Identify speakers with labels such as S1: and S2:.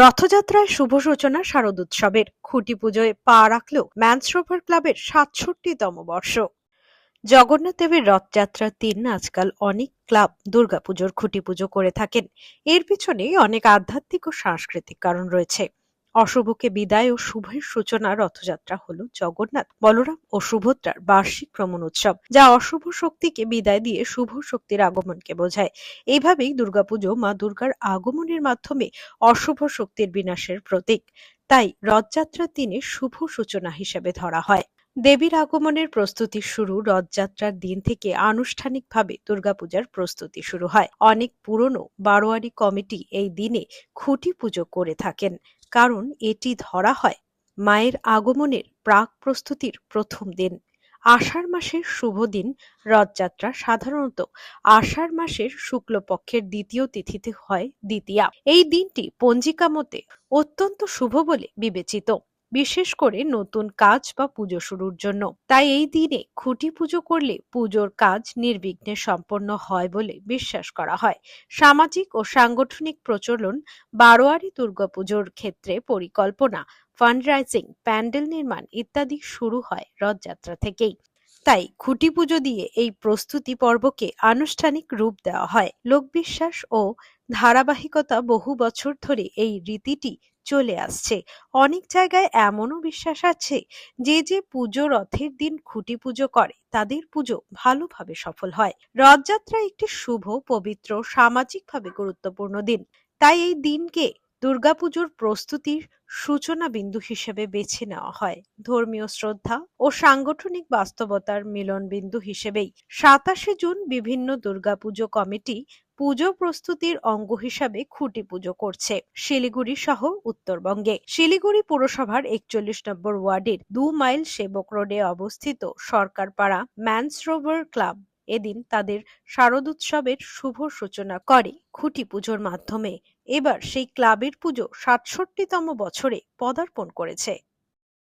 S1: রথযাত্রায় শুভ সূচনা শারদ উৎসবের। খুঁটি পুজোয় পা রাখল ম্যানসরোভার ক্লাবের সাতষট্টিতম বর্ষ। জগন্নাথ দেবের রথযাত্রার দিন আজকাল অনেক ক্লাব দুর্গাপুজোর খুঁটি পুজো করে থাকেন। এর পিছনে অনেক আধ্যাত্মিক ও সাংস্কৃতিক কারণ রয়েছে। অশুভকে বিদায় ও শুভের সূচনা রথযাত্রা হলো জগন্নাথ, বলরাম ও সুভদ্রার বার্ষিক ভ্রমণ উৎসব, যা অশুভ শক্তিকে বিদায় দিয়ে শুভ শক্তির আগমনকে বোঝায়। এইভাবেই দুর্গাপুজো মা দুর্গার আগমনের মাধ্যমে অশুভ শক্তির বিনাশের প্রতীক। তাই রথযাত্রার দিনে শুভ সূচনা হিসেবে ধরা হয়। দেবীর আগমনের প্রস্তুতি শুরু রথযাত্রার দিন থেকে আনুষ্ঠানিকভাবে দুর্গাপূজার প্রস্তুতি শুরু হয়। অনেক পুরনো বারোয়ারি কমিটি এই দিনে খুঁটি পুজো করে থাকেন। কারণ এটি ধরা হয় মায়ের আগমনের প্রাক প্রস্তুতির প্রথম দিন। আষাঢ় মাসের শুভ দিন রথযাত্রা সাধারণত আষাঢ় মাসের শুক্লপক্ষের দ্বিতীয় তিথিতে হয় দ্বিতীয়া। এই দিনটি পঞ্জিকা মতে অত্যন্ত শুভ বলে বিবেচিত। বিশেষ করে নতুন কাজ বা পুজো শুরুর জন্য। তাই এই দিনে খুঁটি পুজো করলে পুজোর কাজ নির্বিঘ্নে সম্পন্ন হয় বলে বিশ্বাস করা হয়। সামাজিক ও সাংগঠনিক প্রচলন, বারোয়ারি দুর্গাপুজোর ক্ষেত্রে পরিকল্পনা, ফান্ডরাইজিং, প্যান্ডেল নির্মাণ ইত্যাদি শুরু হয় রথযাত্রা থেকেই। তাই খুঁটি পুজো দিয়ে এই প্রস্তুতি পর্বকে আনুষ্ঠানিক রূপ দেওয়া হয়। লোকবিশ্বাস ও ধারাবাহিকতা বহু বছর ধরে এই রীতিটি চলে আসছে। অনেক জায়গায় এমনও বিশ্বাস আছে যে যে পুজো রথের দিন খুঁটি পুজো করে, তাদের পুজো ভালোভাবে সফল হয়। রথযাত্রা একটি শুভ, পবিত্র, সামাজিকভাবে গুরুত্বপূর্ণ দিন। তাই এই দিনকে দুর্গাপুজোর প্রস্তুতির সূচনা বিন্দু হিসেবে বেছে নেওয়া হয়। ধর্মীয় শ্রদ্ধা ও সাংগঠনিক বাস্তবতার মিলন বিন্দু হিসেবেই সাতাশে জুন বিভিন্ন দুর্গাপুজো কমিটি পুজো প্রস্তুতির অঙ্গ হিসাবে খুঁটি পুজো করছে। শিলিগুড়ি সহ উত্তরবঙ্গে। শিলিগুড়ি পুরসভার একচল্লিশ নম্বর ওয়ার্ডের দু মাইল সেবক রোডে অবস্থিত সরকারপাড়া ম্যানসরোভার ক্লাব এদিন তাদের শারদোৎসবের শুভ সূচনা করে খুঁটি পুজোর মাধ্যমে। এবার সেই ক্লাবের পুজো সাতষট্টিতম বছরে পদার্পণ করেছে।